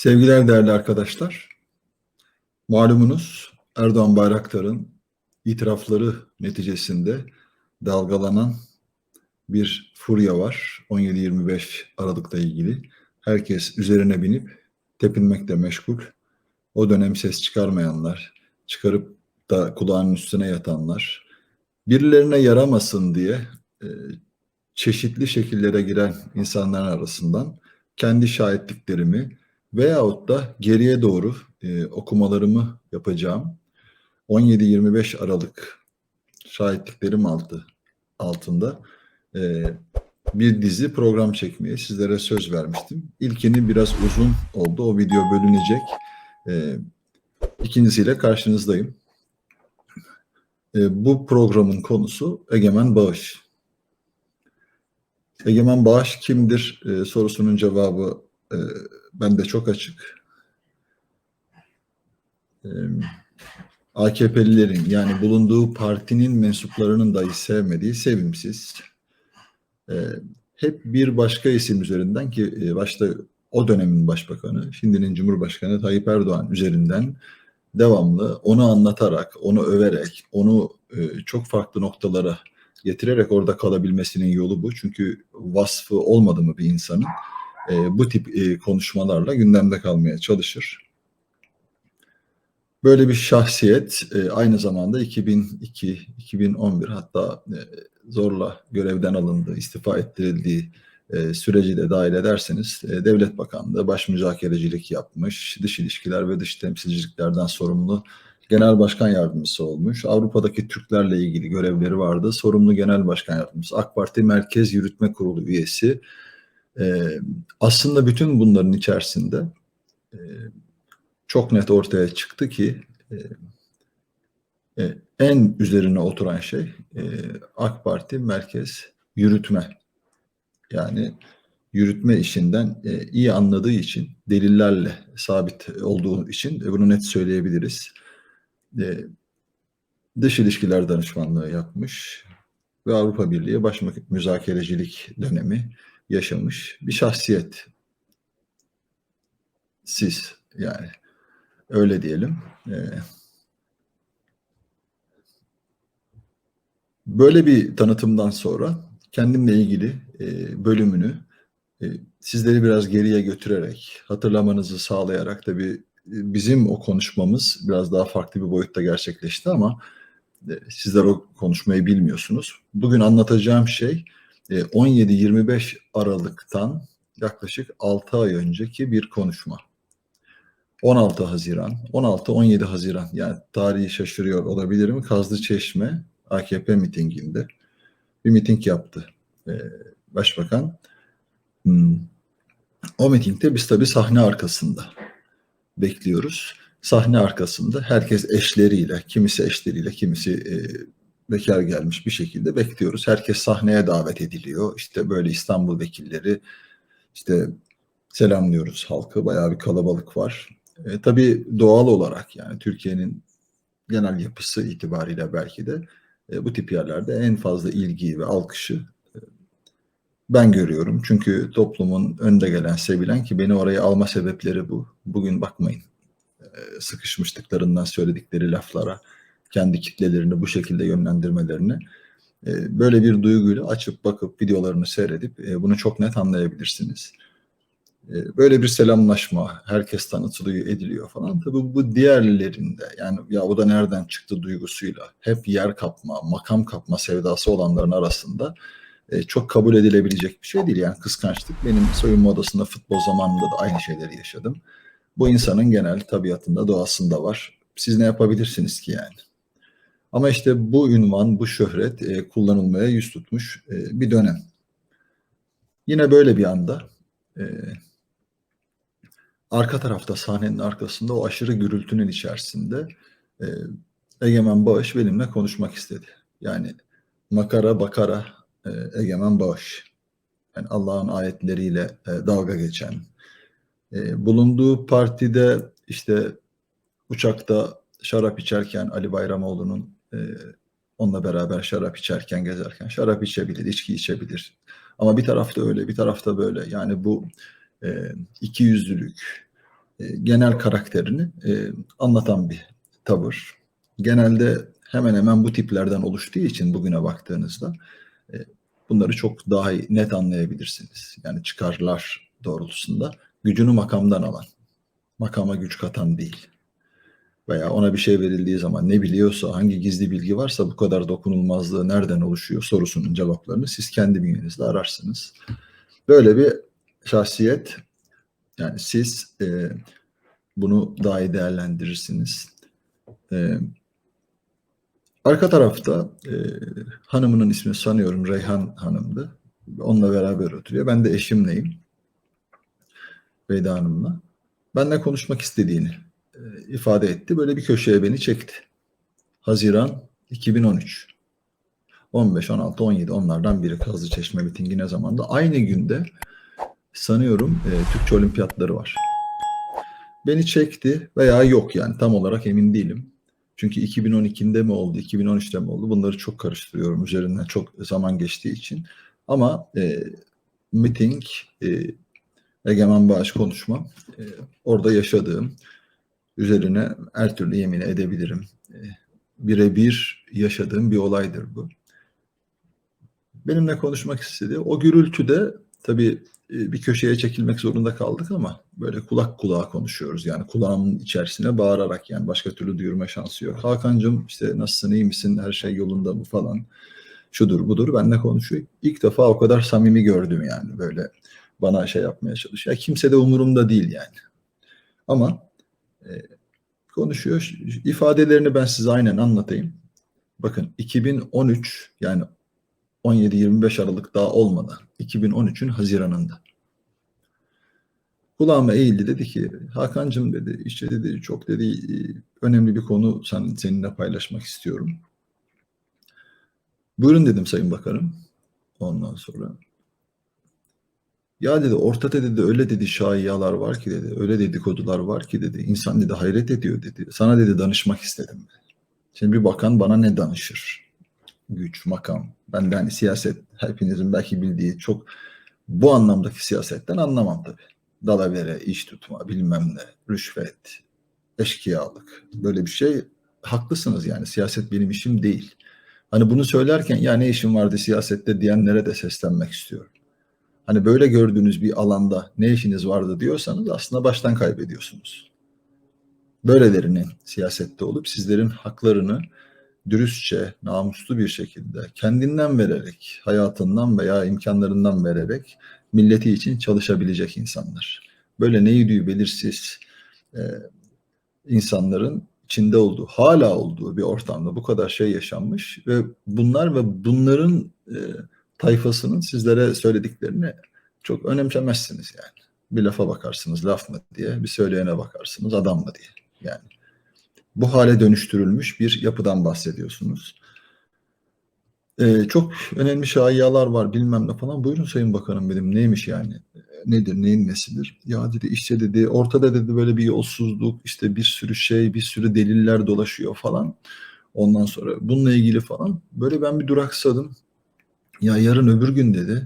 Sevgiler değerli arkadaşlar. Malumunuz Erdoğan Bayraktar'ın itirafları neticesinde dalgalanan bir furya var 17-25 Aralık'la ilgili. Herkes üzerine binip tepinmekle meşgul. O dönem ses çıkarmayanlar, çıkarıp da kulağının üstüne yatanlar, birilerine yaramasın diye e, çeşitli şekillere giren insanların arasından kendi şahitliklerimi veyahut da geriye doğru e, okumalarımı yapacağım. 17-25 Aralık şahitliklerim altı, altında e, bir dizi program çekmeye sizlere söz vermiştim. İlkini biraz uzun oldu. O video bölünecek. E, ikincisiyle karşınızdayım. E, bu programın konusu Egemen Bağış. Egemen Bağış kimdir e, sorusunun cevabı e, bende çok açık. E, AKP'lilerin yani bulunduğu partinin mensuplarının dahi sevmediği sevimsiz. E, hep bir başka isim üzerinden ki e, başta o dönemin başbakanı, şimdinin Cumhurbaşkanı Tayyip Erdoğan üzerinden devamlı onu anlatarak, onu överek, onu e, çok farklı noktalara getirerek orada kalabilmesinin yolu bu. Çünkü vasfı olmadı mı bir insanın e, bu tip e, konuşmalarla gündemde kalmaya çalışır. Böyle bir şahsiyet e, aynı zamanda 2002, 2011 hatta e, zorla görevden alındı, istifa ettirildiği e, süreci de dahil ederseniz e, Devlet Bakanlığı baş müzakerecilik yapmış, dış ilişkiler ve dış temsilciliklerden sorumlu genel başkan yardımcısı olmuş. Avrupa'daki Türklerle ilgili görevleri vardı. Sorumlu genel başkan yardımcısı, AK Parti Merkez Yürütme Kurulu üyesi. Ee, aslında bütün bunların içerisinde e, çok net ortaya çıktı ki e, e, en üzerine oturan şey AK Parti Merkez Yürütme. Yani yürütme işinden iyi anladığı için, delillerle sabit olduğu için bunu net söyleyebiliriz dış ilişkiler danışmanlığı yapmış ve Avrupa Birliği baş müzakerecilik dönemi yaşamış bir şahsiyet. Siz yani öyle diyelim. E, böyle bir tanıtımdan sonra kendimle ilgili e, bölümünü e, sizleri biraz geriye götürerek, hatırlamanızı sağlayarak tabii bizim o konuşmamız biraz daha farklı bir boyutta gerçekleşti ama e, sizler o konuşmayı bilmiyorsunuz. Bugün anlatacağım şey 17-25 e, Aralık'tan yaklaşık 6 ay önceki bir konuşma. 16 Haziran, 16-17 Haziran yani tarihi şaşırıyor olabilirim. Kazlı Çeşme AKP mitinginde bir miting yaptı e, Başbakan. Hmm. O mitingde biz tabii sahne arkasında bekliyoruz. Sahne arkasında herkes eşleriyle, kimisi eşleriyle, kimisi e, bekar gelmiş bir şekilde bekliyoruz. Herkes sahneye davet ediliyor. İşte böyle İstanbul vekilleri işte selamlıyoruz halkı. Bayağı bir kalabalık var. E, tabii doğal olarak yani Türkiye'nin genel yapısı itibariyle belki de e, bu tip yerlerde en fazla ilgiyi ve alkışı e, ben görüyorum. Çünkü toplumun önde gelen, sevilen ki beni oraya alma sebepleri bu. Bugün bakmayın e, sıkışmışlıklarından söyledikleri laflara, kendi kitlelerini bu şekilde yönlendirmelerini e, böyle bir duyguyla açıp bakıp videolarını seyredip e, bunu çok net anlayabilirsiniz. Böyle bir selamlaşma, herkes tanıtılıyor, ediliyor falan. Tabii bu diğerlerinde yani ya o da nereden çıktı duygusuyla hep yer kapma, makam kapma sevdası olanların arasında e, çok kabul edilebilecek bir şey değil. Yani kıskançlık. Benim soyunma odasında futbol zamanında da aynı şeyleri yaşadım. Bu insanın genel tabiatında, doğasında var. Siz ne yapabilirsiniz ki yani? Ama işte bu ünvan, bu şöhret e, kullanılmaya yüz tutmuş e, bir dönem. Yine böyle bir anda e, arka tarafta sahnenin arkasında o aşırı gürültünün içerisinde e, Egemen Bağış benimle konuşmak istedi. Yani makara bakara e, egemen bağış. Yani Allah'ın ayetleriyle e, dalga geçen. E, bulunduğu partide işte uçakta şarap içerken Ali Bayramoğlu'nun e, onunla beraber şarap içerken gezerken şarap içebilir, içki içebilir. Ama bir tarafta öyle, bir tarafta böyle. Yani bu e, iki yüzlülük, e, genel karakterini e, anlatan bir tavır. Genelde hemen hemen bu tiplerden oluştuğu için bugüne baktığınızda e, bunları çok daha net anlayabilirsiniz. Yani çıkarlar doğrultusunda gücünü makamdan alan, makama güç katan değil. Veya ona bir şey verildiği zaman ne biliyorsa, hangi gizli bilgi varsa bu kadar dokunulmazlığı nereden oluşuyor sorusunun cevaplarını siz kendi bünyenizde ararsınız. Böyle bir şahsiyet yani siz e, bunu daha iyi değerlendirirsiniz. E, arka tarafta e, hanımının ismi sanıyorum Reyhan Hanım'dı. Onunla beraber oturuyor. Ben de eşimleyim. Veda Hanım'la. Benle konuşmak istediğini ifade etti. Böyle bir köşeye beni çekti. Haziran 2013. 15, 16, 17 onlardan biri Kazlı Çeşme mitingi ne zamanda? Aynı günde sanıyorum e, Türkçe olimpiyatları var. Beni çekti veya yok yani tam olarak emin değilim. Çünkü 2012'de mi oldu, 2013'te mi oldu bunları çok karıştırıyorum üzerinden çok zaman geçtiği için. Ama e, miting, e, Egemen Bağış konuşma, e, orada yaşadığım, üzerine her türlü yemin edebilirim. E, birebir yaşadığım bir olaydır bu. Benimle konuşmak istedi. O gürültüde tabii e, bir köşeye çekilmek zorunda kaldık ama böyle kulak kulağa konuşuyoruz. Yani kulağımın içerisine bağırarak yani başka türlü duyurma şansı yok. Hakan'cığım işte nasılsın iyi misin her şey yolunda mı falan şudur budur benle konuşuyor. İlk defa o kadar samimi gördüm yani böyle bana şey yapmaya çalışıyor. Kimse de umurumda değil yani. Ama konuşuyor. İfadelerini ben size aynen anlatayım. Bakın 2013 yani 17-25 Aralık daha olmadan 2013'ün Haziran'ında. Kulağıma eğildi dedi ki Hakan'cığım dedi işte dedi çok dedi önemli bir konu sen, seninle paylaşmak istiyorum. Buyurun dedim Sayın Bakanım. Ondan sonra ya dedi ortada dedi öyle dedi şayiyalar var ki dedi öyle dedikodular var ki dedi insan dedi hayret ediyor dedi. Sana dedi danışmak istedim. Şimdi bir bakan bana ne danışır? Güç, makam. Ben de hani siyaset hepinizin belki bildiği çok bu anlamdaki siyasetten anlamam tabii. Dalavere, iş tutma, bilmem ne, rüşvet, eşkıyalık böyle bir şey haklısınız yani siyaset benim işim değil. Hani bunu söylerken ya ne işim vardı siyasette diyenlere de seslenmek istiyorum. Hani böyle gördüğünüz bir alanda ne işiniz vardı diyorsanız aslında baştan kaybediyorsunuz. Böylelerinin siyasette olup sizlerin haklarını dürüstçe, namuslu bir şekilde kendinden vererek, hayatından veya imkanlarından vererek milleti için çalışabilecek insanlar. Böyle neydi belirsiz e, insanların içinde olduğu, hala olduğu bir ortamda bu kadar şey yaşanmış ve bunlar ve bunların e, tayfasının sizlere söylediklerini çok önemsemezsiniz yani. Bir lafa bakarsınız laf mı diye, bir söyleyene bakarsınız adam mı diye. Yani bu hale dönüştürülmüş bir yapıdan bahsediyorsunuz. Ee, çok önemli şayialar var bilmem ne falan. Buyurun Sayın Bakanım dedim. Neymiş yani? Nedir? Neyin nesidir? Ya dedi işte dedi ortada dedi böyle bir yolsuzluk işte bir sürü şey bir sürü deliller dolaşıyor falan. Ondan sonra bununla ilgili falan böyle ben bir duraksadım. Ya yarın öbür gün dedi.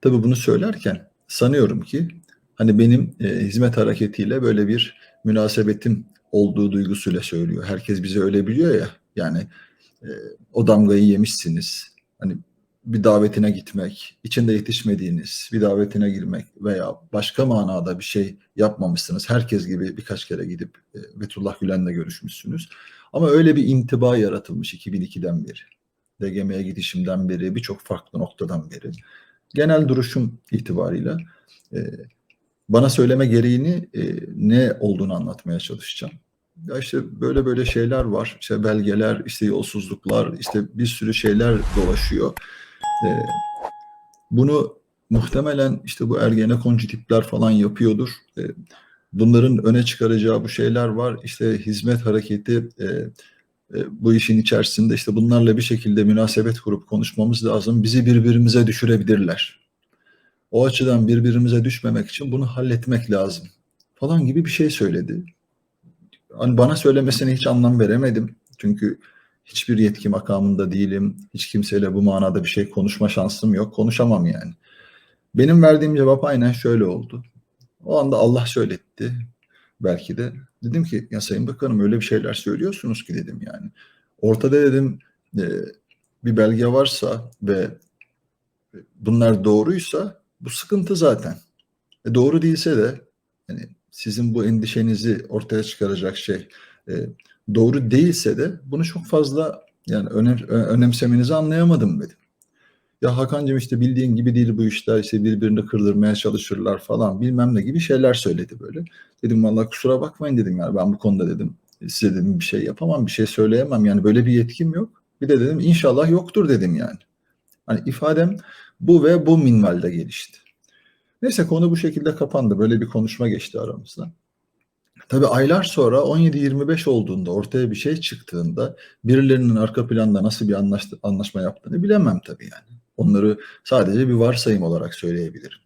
Tabii bunu söylerken sanıyorum ki hani benim e, hizmet hareketiyle böyle bir münasebetim olduğu duygusuyla söylüyor. Herkes bizi öyle biliyor ya. Yani e, o damgayı yemişsiniz. Hani bir davetine gitmek, içinde yetişmediğiniz bir davetine girmek veya başka manada bir şey yapmamışsınız. Herkes gibi birkaç kere gidip e, Betullah Gülen'le görüşmüşsünüz. Ama öyle bir intiba yaratılmış 2002'den beri. DGM'ye gidişimden beri, birçok farklı noktadan beri. Genel duruşum itibarıyla e, bana söyleme gereğini e, ne olduğunu anlatmaya çalışacağım. Ya işte böyle böyle şeyler var. İşte belgeler, işte yolsuzluklar, işte bir sürü şeyler dolaşıyor. E, bunu muhtemelen işte bu ergenekoncu tipler falan yapıyordur. E, bunların öne çıkaracağı bu şeyler var. İşte hizmet hareketi e, bu işin içerisinde işte bunlarla bir şekilde münasebet kurup konuşmamız lazım. Bizi birbirimize düşürebilirler. O açıdan birbirimize düşmemek için bunu halletmek lazım falan gibi bir şey söyledi. Hani bana söylemesine hiç anlam veremedim. Çünkü hiçbir yetki makamında değilim. Hiç kimseyle bu manada bir şey konuşma şansım yok. Konuşamam yani. Benim verdiğim cevap aynen şöyle oldu. O anda Allah söyletti. belki de. Dedim ki ya Sayın Bakanım öyle bir şeyler söylüyorsunuz ki dedim yani. Ortada dedim e, bir belge varsa ve bunlar doğruysa bu sıkıntı zaten. E, doğru değilse de yani sizin bu endişenizi ortaya çıkaracak şey e, doğru değilse de bunu çok fazla yani önem, önemsemenizi anlayamadım dedim. Ya Hakan'cığım işte bildiğin gibi değil bu işler işte birbirini kırdırmaya çalışırlar falan bilmem ne gibi şeyler söyledi böyle. Dedim vallahi kusura bakmayın dedim yani ben bu konuda dedim size dedim bir şey yapamam bir şey söyleyemem yani böyle bir yetkim yok. Bir de dedim inşallah yoktur dedim yani. Hani ifadem bu ve bu minvalde gelişti. Neyse konu bu şekilde kapandı. Böyle bir konuşma geçti aramızda. Tabii aylar sonra 17-25 olduğunda ortaya bir şey çıktığında birilerinin arka planda nasıl bir anlaşma yaptığını bilemem tabii yani. Onları sadece bir varsayım olarak söyleyebilirim.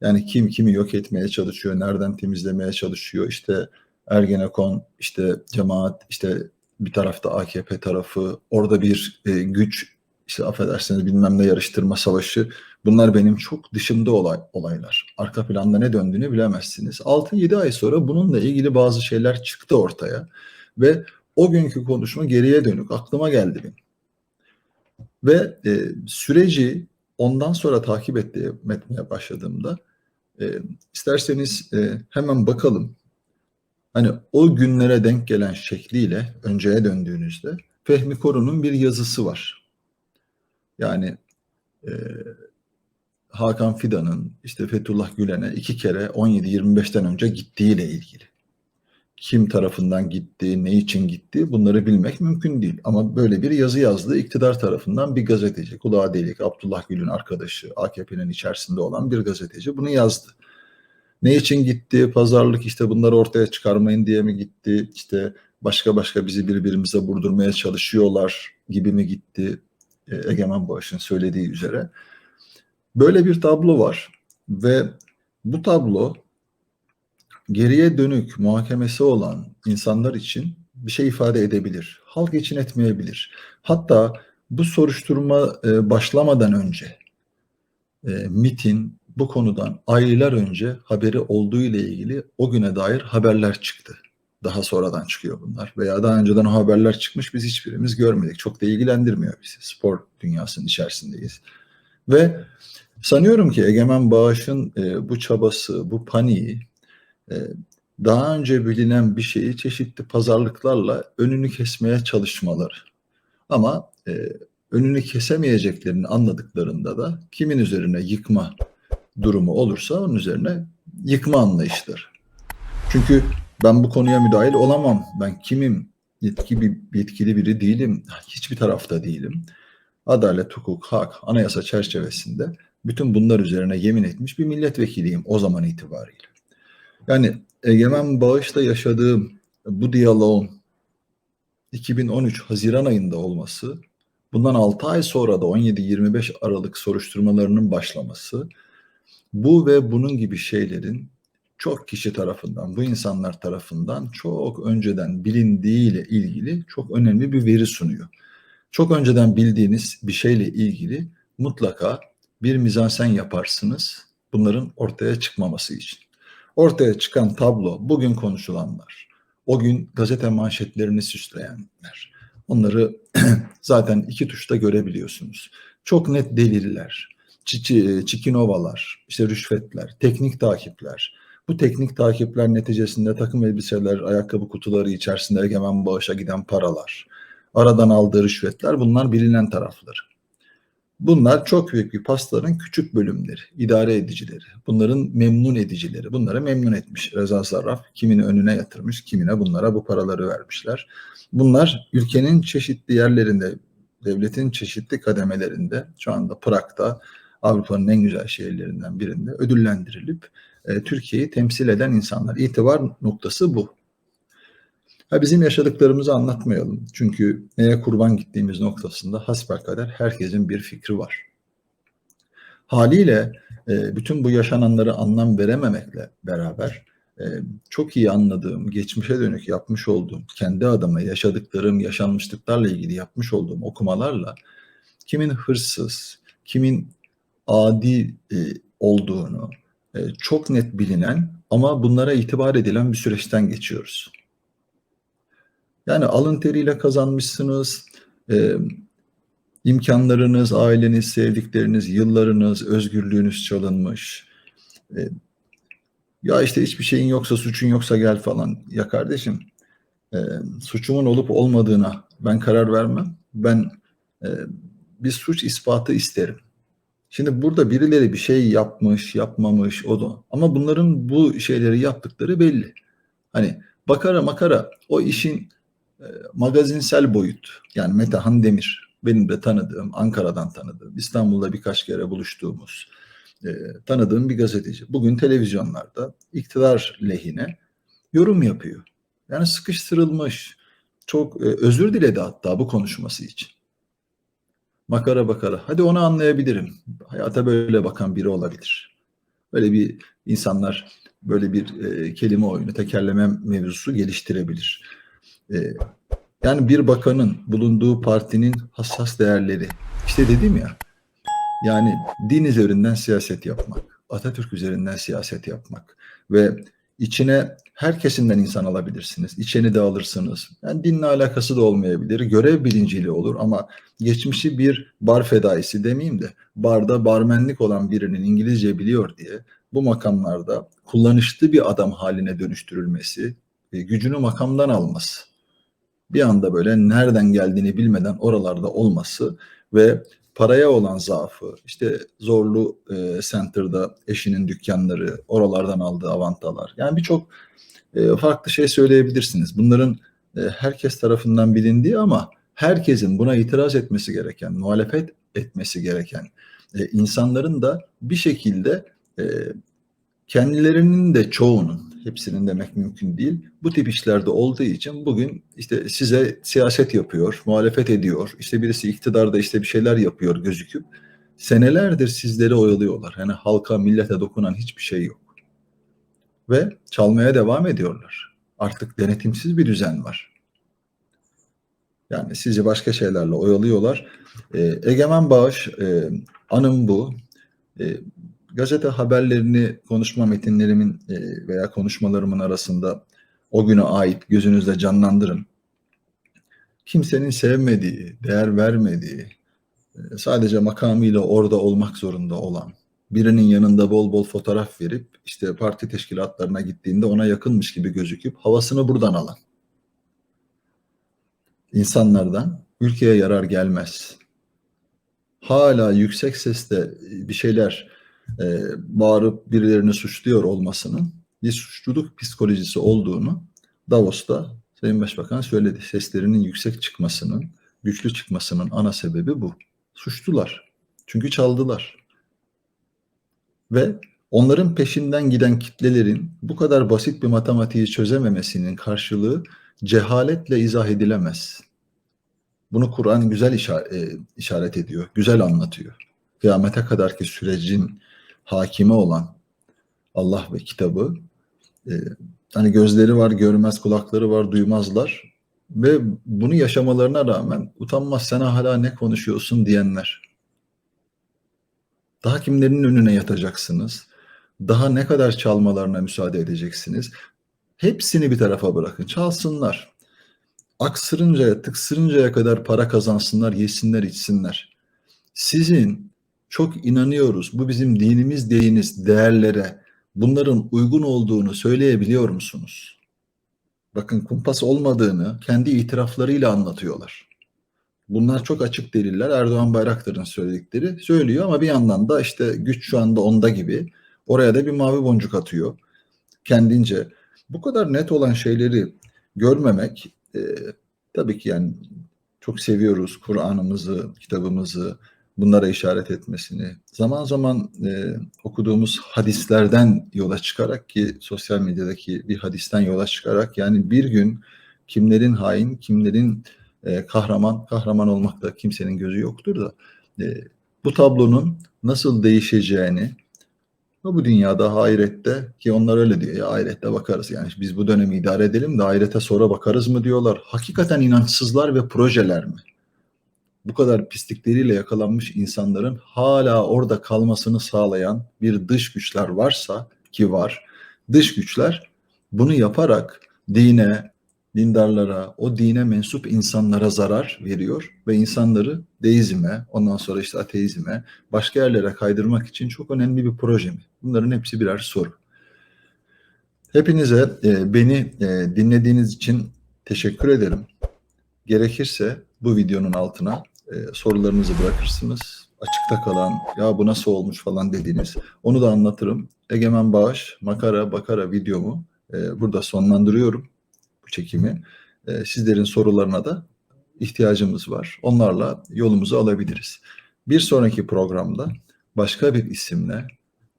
Yani kim kimi yok etmeye çalışıyor, nereden temizlemeye çalışıyor, işte Ergenekon, işte cemaat, işte bir tarafta AKP tarafı, orada bir e, güç, işte affedersiniz bilmem ne yarıştırma savaşı. Bunlar benim çok dışımda olay, olaylar. Arka planda ne döndüğünü bilemezsiniz. 6-7 ay sonra bununla ilgili bazı şeyler çıktı ortaya. Ve o günkü konuşma geriye dönük aklıma geldi benim. Ve e, süreci ondan sonra takip etmeye başladığımda e, isterseniz e, hemen bakalım. Hani o günlere denk gelen şekliyle önceye döndüğünüzde Fehmi Korun'un bir yazısı var. Yani e, Hakan Fidan'ın işte Fethullah Gülen'e iki kere 17-25'ten önce gittiğiyle ilgili kim tarafından gitti, ne için gitti bunları bilmek mümkün değil. Ama böyle bir yazı yazdı iktidar tarafından bir gazeteci, kulağa delik Abdullah Gül'ün arkadaşı, AKP'nin içerisinde olan bir gazeteci bunu yazdı. Ne için gitti, pazarlık işte bunları ortaya çıkarmayın diye mi gitti, işte başka başka bizi birbirimize vurdurmaya çalışıyorlar gibi mi gitti, e, Egemen Bağış'ın söylediği üzere. Böyle bir tablo var ve bu tablo geriye dönük muhakemesi olan insanlar için bir şey ifade edebilir. Halk için etmeyebilir. Hatta bu soruşturma e, başlamadan önce e, MIT'in bu konudan aylar önce haberi olduğu ile ilgili o güne dair haberler çıktı. Daha sonradan çıkıyor bunlar. Veya daha önceden o haberler çıkmış biz hiçbirimiz görmedik. Çok da ilgilendirmiyor bizi. Spor dünyasının içerisindeyiz. Ve sanıyorum ki Egemen Bağış'ın e, bu çabası, bu paniği daha önce bilinen bir şeyi çeşitli pazarlıklarla önünü kesmeye çalışmaları. Ama e, önünü kesemeyeceklerini anladıklarında da kimin üzerine yıkma durumu olursa onun üzerine yıkma anlayışları. Çünkü ben bu konuya müdahil olamam. Ben kimim? Yetkili, yetkili biri değilim. Hiçbir tarafta değilim. Adalet, hukuk, hak, anayasa çerçevesinde bütün bunlar üzerine yemin etmiş bir milletvekiliyim o zaman itibariyle. Yani Egemen Bağış'la yaşadığım bu diyaloğun 2013 Haziran ayında olması, bundan 6 ay sonra da 17-25 Aralık soruşturmalarının başlaması, bu ve bunun gibi şeylerin çok kişi tarafından, bu insanlar tarafından çok önceden bilindiğiyle ilgili çok önemli bir veri sunuyor. Çok önceden bildiğiniz bir şeyle ilgili mutlaka bir mizansen yaparsınız bunların ortaya çıkmaması için. Ortaya çıkan tablo, bugün konuşulanlar, o gün gazete manşetlerini süsleyenler, onları zaten iki tuşta görebiliyorsunuz. Çok net deliller, çikinovalar, işte rüşvetler, teknik takipler. Bu teknik takipler neticesinde takım elbiseler, ayakkabı kutuları içerisinde egemen bağışa giden paralar, aradan aldığı rüşvetler bunlar bilinen tarafları. Bunlar çok büyük bir pastanın küçük bölümleri, idare edicileri, bunların memnun edicileri. Bunları memnun etmiş Reza Zarraf. Kimini önüne yatırmış, kimine bunlara bu paraları vermişler. Bunlar ülkenin çeşitli yerlerinde, devletin çeşitli kademelerinde, şu anda Prag'da, Avrupa'nın en güzel şehirlerinden birinde ödüllendirilip e, Türkiye'yi temsil eden insanlar. İtibar noktası bu. Ha bizim yaşadıklarımızı anlatmayalım. Çünkü neye kurban gittiğimiz noktasında hasbelkader herkesin bir fikri var. Haliyle e, bütün bu yaşananları anlam verememekle beraber e, çok iyi anladığım, geçmişe dönük yapmış olduğum, kendi adıma yaşadıklarım, yaşanmışlıklarla ilgili yapmış olduğum okumalarla kimin hırsız, kimin adi e, olduğunu çok net bilinen ama bunlara itibar edilen bir süreçten geçiyoruz. Yani alın teriyle kazanmışsınız, e, imkanlarınız, aileniz, sevdikleriniz, yıllarınız, özgürlüğünüz çalınmış. E, ya işte hiçbir şeyin yoksa, suçun yoksa gel falan. Ya kardeşim, e, suçumun olup olmadığına ben karar vermem. Ben e, bir suç ispatı isterim. Şimdi burada birileri bir şey yapmış, yapmamış o da. Ama bunların bu şeyleri yaptıkları belli. Hani bakara makara o işin magazinsel boyut. Yani Metehan Demir benim de tanıdığım, Ankara'dan tanıdığım, İstanbul'da birkaç kere buluştuğumuz e, tanıdığım bir gazeteci. Bugün televizyonlarda iktidar lehine yorum yapıyor. Yani sıkıştırılmış. Çok e, özür diledi hatta bu konuşması için. Makara bakara. Hadi onu anlayabilirim. Hayata böyle bakan biri olabilir. Böyle bir insanlar böyle bir e, kelime oyunu, tekerleme mevzusu geliştirebilir. E, yani bir bakanın bulunduğu partinin hassas değerleri. İşte dedim ya. Yani din üzerinden siyaset yapmak, Atatürk üzerinden siyaset yapmak ve içine her kesimden insan alabilirsiniz. İçeni de alırsınız. Yani dinle alakası da olmayabilir. Görev bilinciyle olur ama geçmişi bir bar fedaisi demeyeyim de barda barmenlik olan birinin İngilizce biliyor diye bu makamlarda kullanışlı bir adam haline dönüştürülmesi, e, gücünü makamdan alması, bir anda böyle nereden geldiğini bilmeden oralarda olması ve paraya olan zaafı, işte zorlu e, center'da eşinin dükkanları, oralardan aldığı avantalar. Yani birçok e, farklı şey söyleyebilirsiniz. Bunların e, herkes tarafından bilindiği ama herkesin buna itiraz etmesi gereken, muhalefet etmesi gereken e, insanların da bir şekilde e, kendilerinin de çoğunun, hepsinin demek mümkün değil, bu tip işlerde olduğu için bugün işte size siyaset yapıyor, muhalefet ediyor, işte birisi iktidarda işte bir şeyler yapıyor gözüküp senelerdir sizleri oyalıyorlar. Yani halka, millete dokunan hiçbir şey yok. Ve çalmaya devam ediyorlar. Artık denetimsiz bir düzen var. Yani sizi başka şeylerle oyalıyorlar. E, egemen bağış, e, anım bu. E, gazete haberlerini konuşma metinlerimin e, veya konuşmalarımın arasında o güne ait gözünüzde canlandırın. Kimsenin sevmediği, değer vermediği, e, sadece makamıyla orada olmak zorunda olan, birinin yanında bol bol fotoğraf verip işte parti teşkilatlarına gittiğinde ona yakınmış gibi gözüküp havasını buradan alan insanlardan ülkeye yarar gelmez. Hala yüksek sesle bir şeyler e, bağırıp birilerini suçluyor olmasının bir suçluluk psikolojisi olduğunu Davos'ta Sayın Başbakan söyledi. Seslerinin yüksek çıkmasının, güçlü çıkmasının ana sebebi bu. Suçlular. Çünkü çaldılar. Ve onların peşinden giden kitlelerin bu kadar basit bir matematiği çözememesinin karşılığı cehaletle izah edilemez. Bunu Kur'an güzel e, işaret ediyor, güzel anlatıyor. Kıyamete kadarki sürecin hakime olan Allah ve kitabı e, hani gözleri var, görmez, kulakları var, duymazlar ve bunu yaşamalarına rağmen utanmaz sana hala ne konuşuyorsun diyenler. Daha kimlerin önüne yatacaksınız? Daha ne kadar çalmalarına müsaade edeceksiniz? Hepsini bir tarafa bırakın. Çalsınlar. Aksırıncaya, tıksırıncaya kadar para kazansınlar, yesinler, içsinler. Sizin çok inanıyoruz. Bu bizim dinimiz dediğiniz değerlere bunların uygun olduğunu söyleyebiliyor musunuz? Bakın kumpas olmadığını kendi itiraflarıyla anlatıyorlar. Bunlar çok açık deliller. Erdoğan Bayraktar'ın söyledikleri söylüyor ama bir yandan da işte güç şu anda onda gibi oraya da bir mavi boncuk atıyor kendince. Bu kadar net olan şeyleri görmemek e, tabii ki yani çok seviyoruz Kur'an'ımızı, kitabımızı, bunlara işaret etmesini, zaman zaman e, okuduğumuz hadislerden yola çıkarak ki sosyal medyadaki bir hadisten yola çıkarak yani bir gün kimlerin hain, kimlerin e, kahraman, kahraman olmakta kimsenin gözü yoktur da e, bu tablonun nasıl değişeceğini bu dünyada ahirette ki onlar öyle diyor ya ahirette bakarız yani biz bu dönemi idare edelim de ahirete sonra bakarız mı diyorlar. Hakikaten inançsızlar ve projeler mi? Bu kadar pislikleriyle yakalanmış insanların hala orada kalmasını sağlayan bir dış güçler varsa ki var dış güçler bunu yaparak dine, dindarlara, o dine mensup insanlara zarar veriyor ve insanları deizme, ondan sonra işte ateizme, başka yerlere kaydırmak için çok önemli bir proje mi? Bunların hepsi birer soru. Hepinize e, beni e, dinlediğiniz için teşekkür ederim. Gerekirse bu videonun altına e, sorularınızı bırakırsınız. Açıkta kalan, ya bu nasıl olmuş falan dediğiniz, onu da anlatırım. Egemen Bağış, Makara Bakara videomu e, burada sonlandırıyorum bu çekimi. E, sizlerin sorularına da ihtiyacımız var. Onlarla yolumuzu alabiliriz. Bir sonraki programda başka bir isimle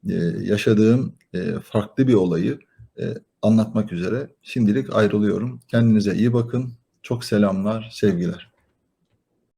e, yaşadığım e, farklı bir olayı e, anlatmak üzere şimdilik ayrılıyorum. Kendinize iyi bakın. Çok selamlar, sevgiler.